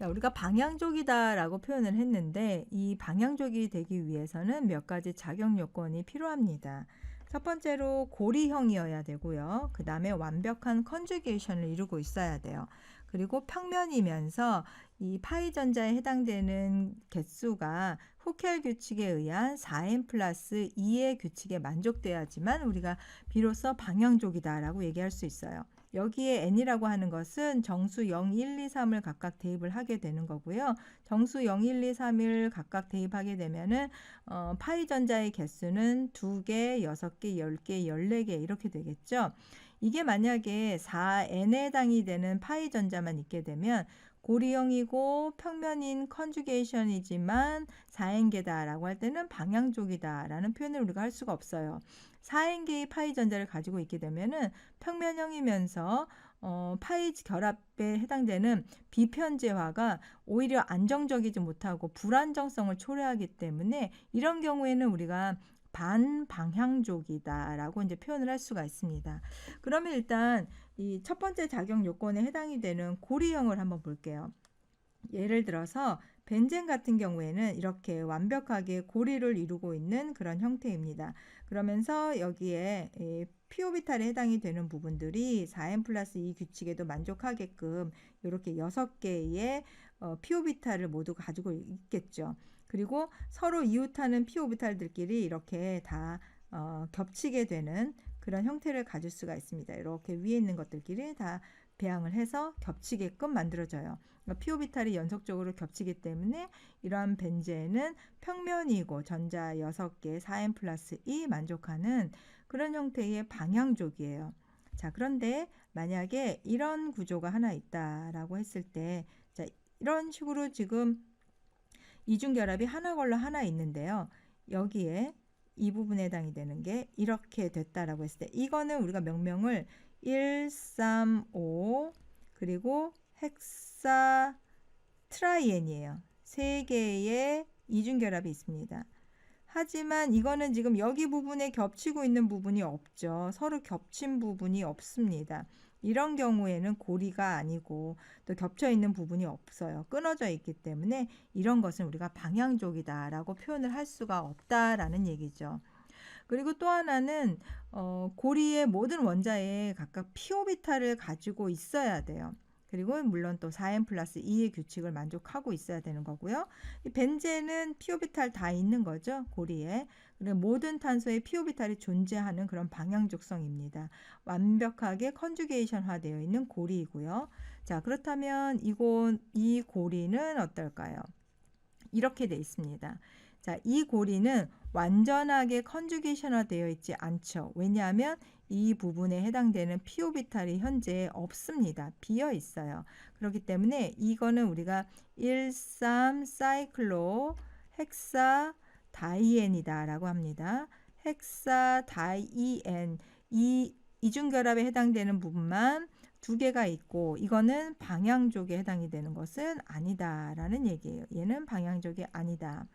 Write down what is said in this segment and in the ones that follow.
자, 우리가 방향족이다라고 표현을 했는데 이 방향족이 되기 위해서는 몇 가지 자격 요건이 필요합니다. 첫 번째로 고리형이어야 되고요. 그 다음에 완벽한 컨주게이션을 이루고 있어야 돼요. 그리고 평면이면서 이 파이 전자에 해당되는 개수가 후켈 규칙에 의한 4n 플러스 2의 규칙에 만족돼야지만 우리가 비로소 방향족이다라고 얘기할 수 있어요. 여기에 n이라고 하는 것은 정수 0, 1, 2, 3을 각각 대입을 하게 되는 거고요. 정수 0, 1, 2, 3을 각각 대입하게 되면은 어, 파이 전자의 개수는 2개, 6개, 10개, 14개 이렇게 되겠죠. 이게 만약에 4n에 해당이 되는 파이 전자만 있게 되면 고리형이고 평면인 컨주게이션이지만 4n개다라고 할 때는 방향족이다라는 표현을 우리가 할 수가 없어요. 4n개의 파이 전자를 가지고 있게 되면은 평면형이면서 어, 파이 결합에 해당되는 비편제화가 오히려 안정적이지 못하고 불안정성을 초래하기 때문에 이런 경우에는 우리가 반방향족이다라고 이제 표현을 할 수가 있습니다. 그러면 일단 이 첫 번째 작용 요건에 해당이 되는 고리형을 한번 볼게요. 예를 들어서 벤젠 같은 경우에는 이렇게 완벽하게 고리를 이루고 있는 그런 형태입니다. 그러면서 여기에 피오비탈에 해당이 되는 부분들이 4n 플러스 2 규칙에도 만족하게끔 이렇게 6개의 어, 피오비탈을 모두 가지고 있겠죠. 그리고 서로 이웃하는 피오비탈들끼리 이렇게 다 어, 겹치게 되는 그런 형태를 가질 수가 있습니다. 이렇게 위에 있는 것들끼리 다 배양을 해서 겹치게끔 만들어져요. 그러니까 피오비탈이 연속적으로 겹치기 때문에 이러한 벤제는 평면이고 전자 6개 4n 플러스 2 만족하는 그런 형태의 방향족이에요. 자, 그런데 만약에 이런 구조가 하나 있다라고 했을 때, 자, 이런 식으로 지금 이중 결합이 하나 걸러 하나 있는데요. 여기에 이 부분에 해당이 되는 게 이렇게 됐다라고 했을 때 이거는 우리가 명명을 1, 3, 5 그리고 헥사 트라이엔이에요. 세 개의 이중 결합이 있습니다. 하지만 이거는 지금 여기 부분에 겹치고 있는 부분이 없죠. 서로 겹친 부분이 없습니다. 이런 경우에는 고리가 아니고 또 겹쳐 있는 부분이 없어요. 끊어져 있기 때문에 이런 것은 우리가 방향족이다라고 표현을 할 수가 없다라는 얘기죠. 그리고 또 하나는 어, 고리의 모든 원자에 각각 피오비타를 가지고 있어야 돼요. 그리고 물론 또 4n 플러스 2의 규칙을 만족하고 있어야 되는 거고요. 이 벤제는 피오비탈 다 있는 거죠. 고리에. 그리고 모든 탄소에 피오비탈이 존재하는 그런 방향족성입니다. 완벽하게 컨주게이션화 되어 있는 고리이고요. 자, 그렇다면 이곳, 이 고리는 어떨까요? 이렇게 돼 있습니다. 자, 이 고리는 완전하게 컨주게이션화 되어 있지 않죠. 왜냐하면 이 부분에 해당되는 피오비탈이 현재 없습니다. 비어 있어요. 그렇기 때문에 이거는 우리가 13 사이클로 헥사 다이엔이다라고 합니다. 헥사 다이엔 이 이중결합에 해당되는 부분만 두 개가 있고 이거는 방향족에 해당이 되는 것은 아니다라는 얘기예요. 얘는 방향족이 아니다.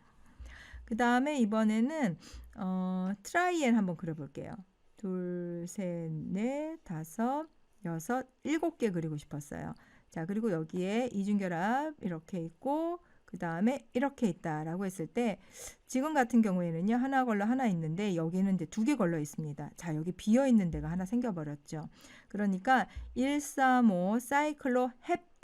그 다음에 이번에는 어, 트라이엔 한번 그려볼게요. 둘, 셋, 넷, 다섯, 여섯, 일곱 개 그리고 싶었어요. 자, 그리고 여기에 이중결합 이렇게 있고 그 다음에 이렇게 있다라고 했을 때 지금 같은 경우에는요 하나 걸러 하나 있는데 여기는 이제 두 개 걸려 있습니다. 자 여기 비어 있는 데가 하나 생겨버렸죠. 그러니까 135 사이클로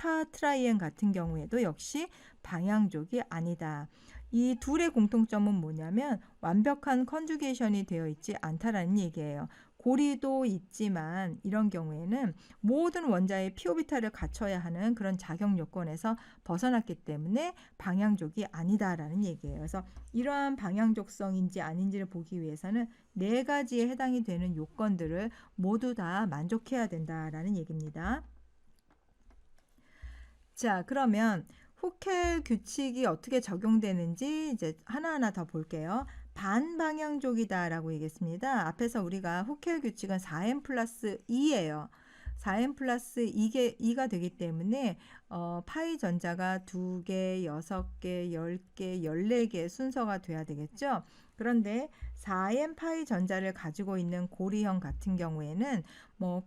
헵타트라이엔 같은 경우에도 역시 방향족이 아니다. 이 둘의 공통점은 뭐냐면 완벽한 컨주게이션이 되어 있지 않다라는 얘기예요. 고리도 있지만 이런 경우에는 모든 원자의 피오비타를 갖춰야 하는 그런 작용 요건에서 벗어났기 때문에 방향족이 아니다라는 얘기예요. 그래서 이러한 방향족성인지 아닌지를 보기 위해서는 네 가지에 해당이 되는 요건들을 모두 다 만족해야 된다라는 얘기입니다. 자, 그러면 후켈 규칙이 어떻게 적용되는지 이제 하나하나 더 볼게요. 반방향족이다라고 얘기했습니다. 앞에서 우리가 후켈 규칙은 4n 플러스 2예요. 4n 플러스 2개, 2가 되기 때문에 어, 파이 전자가 2개, 6개, 10개, 14개 순서가 돼야 되겠죠. 그런데 4n 파이 전자를 가지고 있는 고리형 같은 경우에는 뭐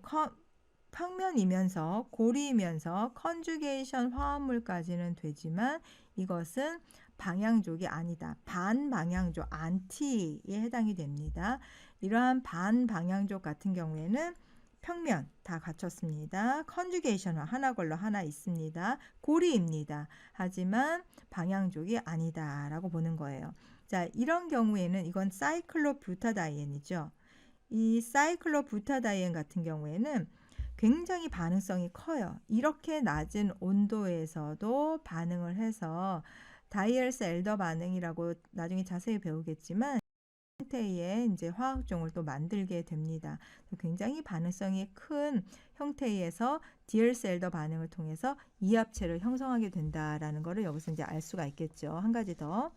평면이면서 고리이면서 컨주게이션 화합물까지는 되지만 이것은 방향족이 아니다. 반방향족, 안티에 해당이 됩니다. 이러한 반방향족 같은 경우에는 평면 다 갖췄습니다. 컨주게이션 하나 걸로 하나 있습니다. 고리입니다. 하지만 방향족이 아니다라고 보는 거예요. 자, 이런 경우에는 이건 사이클로부타다이엔이죠. 이 사이클로부타다이엔 같은 경우에는 굉장히 반응성이 커요. 이렇게 낮은 온도에서도 반응을 해서 다이엘스 엘더 반응이라고 나중에 자세히 배우겠지만 형태의 이제 화학종을 또 만들게 됩니다. 굉장히 반응성이 큰 형태에서 디엘스 엘더 반응을 통해서 이합체를 형성하게 된다라는 것을 여기서 이제 알 수가 있겠죠. 한 가지 더.